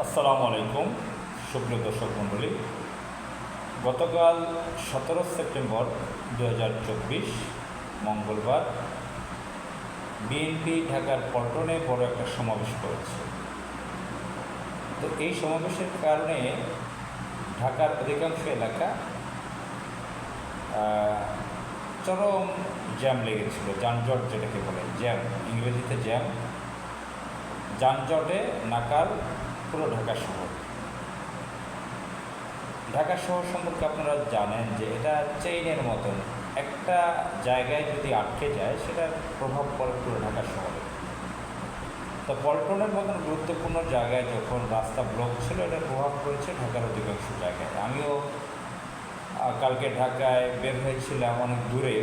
আসসালামু আলাইকুম, সুপ্রিয় দর্শক মণ্ডলী। গতকাল সতেরো সেপ্টেম্বর দু হাজার চব্বিশ, মঙ্গলবার, বিএনপি ঢাকার পল্টনে বড় একটা সমাবেশ করেছে। তো এই সমাবেশের কারণে ঢাকার অধিকাংশ এলাকা চরম জ্যাম লেগেছিল, যানজট যেটাকে বলে, জ্যাম, ইংরেজিতে জ্যাম। যানজটে নাকাল পুরো ঢাকা শহর। ঢাকা শহর সম্পর্কে আপনারা জানেন যে এটা চেইনের মতন। একটা জায়গায় যদি আটকে যায়, সেটার প্রভাব পড়ে পুরো ঢাকা শহরে। তো পল্টনের মতন গুরুত্বপূর্ণ জায়গায় যখন রাস্তা ব্লক ছিল এটার প্রভাব পড়েছে ঢাকার অধিকাংশ জায়গায়। আমিও কালকে ঢাকায় বের হয়েছিলাম অনেক দূরে।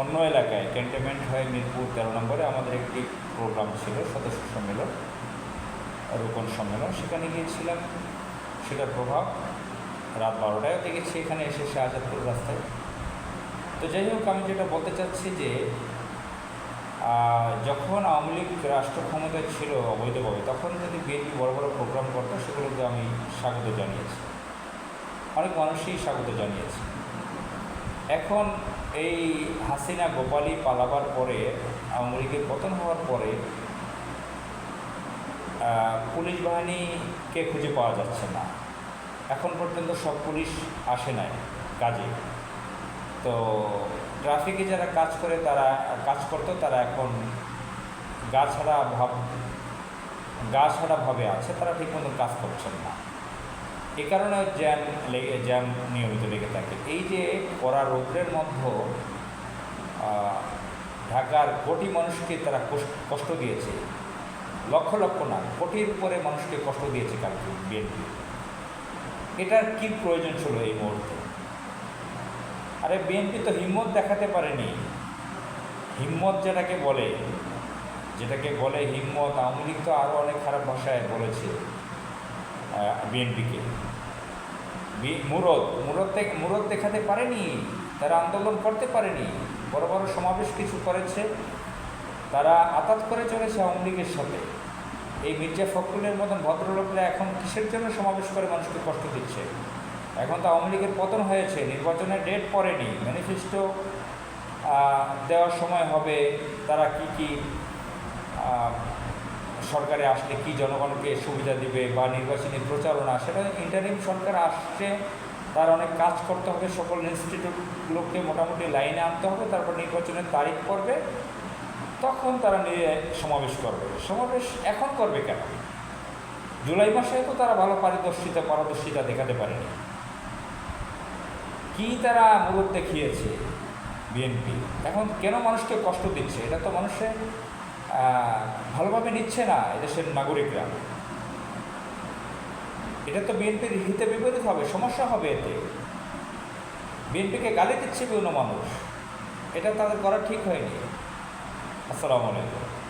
অন্য এলাকায়, ক্যান্টনমেন্ট হয়ে মিরপুর তেরো নম্বরে আমাদের একটি প্রোগ্রাম ছিল, সদস্য সম্মেলন। রোপণ সম্মেলন সেখানে গিয়েছিলাম। সেটার প্রভাব রাত বারোটায়ও দেখেছি এখানে এসে সে আজাদপুর রাস্তায়। তো যাই হোক, আমি যেটা বলতে চাচ্ছি যে যখন আওয়ামী লীগ রাষ্ট্র ক্ষমতায় ছিল অবৈধভাবে, তখন যদি বিএনপি বড় বড় প্রোগ্রাম করতো, সেগুলোকে আমি স্বাগত জানিয়েছি। অনেক মানুষই স্বাগত জানিয়েছে। এখন এই হাসিনা গোপালী পালাবার পরে, আওয়ামী লীগের পতন হওয়ার পরে পুলিশ বাহিনীকে খুঁজে পাওয়া যাচ্ছে না। এখন পর্যন্ত সব পুলিশ আসে নাই কাজে। তো ট্রাফিকে যারা কাজ করে, তারা কাজ করতো, তারা এখন গা ছাড়া ভাব, গা ছাড়া ভাবে আছে, তারা ঠিক মতো কাজ করছেন না। এ কারণে জ্যাম লেগে জ্যাম নিয়মিত লেগে থাকে। এই যে কড়া রৌদ্রের মধ্যে ঢাকার কোটি মানুষকে তারা কষ্ট দিয়েছে লক্ষ লক্ষ না, কোটির উপরে মানুষকে কষ্ট দিয়েছে কালকে বিএনপি। এটার কি প্রয়োজন ছিল এই মুহূর্তে? আরে বিএনপি তো হিম্মত দেখাতে পারেনি। হিম্মত যেটাকে বলে যেটাকে বলে হিম্মত, আওয়ামী লীগ তো আরও অনেক খারাপ ভাষায় বলেছে বিএনপিকে। মুরদ মুরদ মুরদ দেখাতে পারেনি, তারা আন্দোলন করতে পারেনি, বড় বড় সমাবেশ কিছু করেছে। তারা আতাত করে চলেছে আওয়ামী লীগের সাথে। এই মির্জা ফখরুলের মতন ভদ্রলোকরা এখন কিসের জন্য সমাবেশ করে মানুষকে কষ্ট দিচ্ছে? এখন তো আওয়ামী লীগের পতন হয়েছে, নির্বাচনের ডেট পড়েনি। ম্যানিফেস্টো দেওয়ার সময় হবে, তারা কি কি সরকারে আসলে কি জনগণকে সুবিধা দিবে বা নির্বাচনী প্রচারণা, সেটা ইন্টারিম সরকার আসছে, তার অনেক কাজ করতে হবে, সকল ইনস্টিটিউটগুলোকে মোটামুটি লাইনে আনতে হবে, তারপর নির্বাচনের তারিখ করবে তখন তারা নিয়ে সমাবেশ করবে। সমাবেশ এখন করবে কেন? জুলাই মাসে তো তারা ভালো পারদর্শিতা পারদর্শিতা দেখাতে পারেনি। কি তারা মূলত দেখিয়েছে বিএনপি? এখন কেন মানুষকে কষ্ট দিচ্ছে? এটা তো মানুষের ভালোভাবে নিচ্ছে না এদেশের নাগরিকরা। এটা তো বিএনপির হিতে বিপরীত হবে, সমস্যা হবে এতে। বিএনপিকে গালি দিচ্ছে বিভিন্ন মানুষ। এটা তাদের করা ঠিক হয়নি। আসসালামু আলাইকুম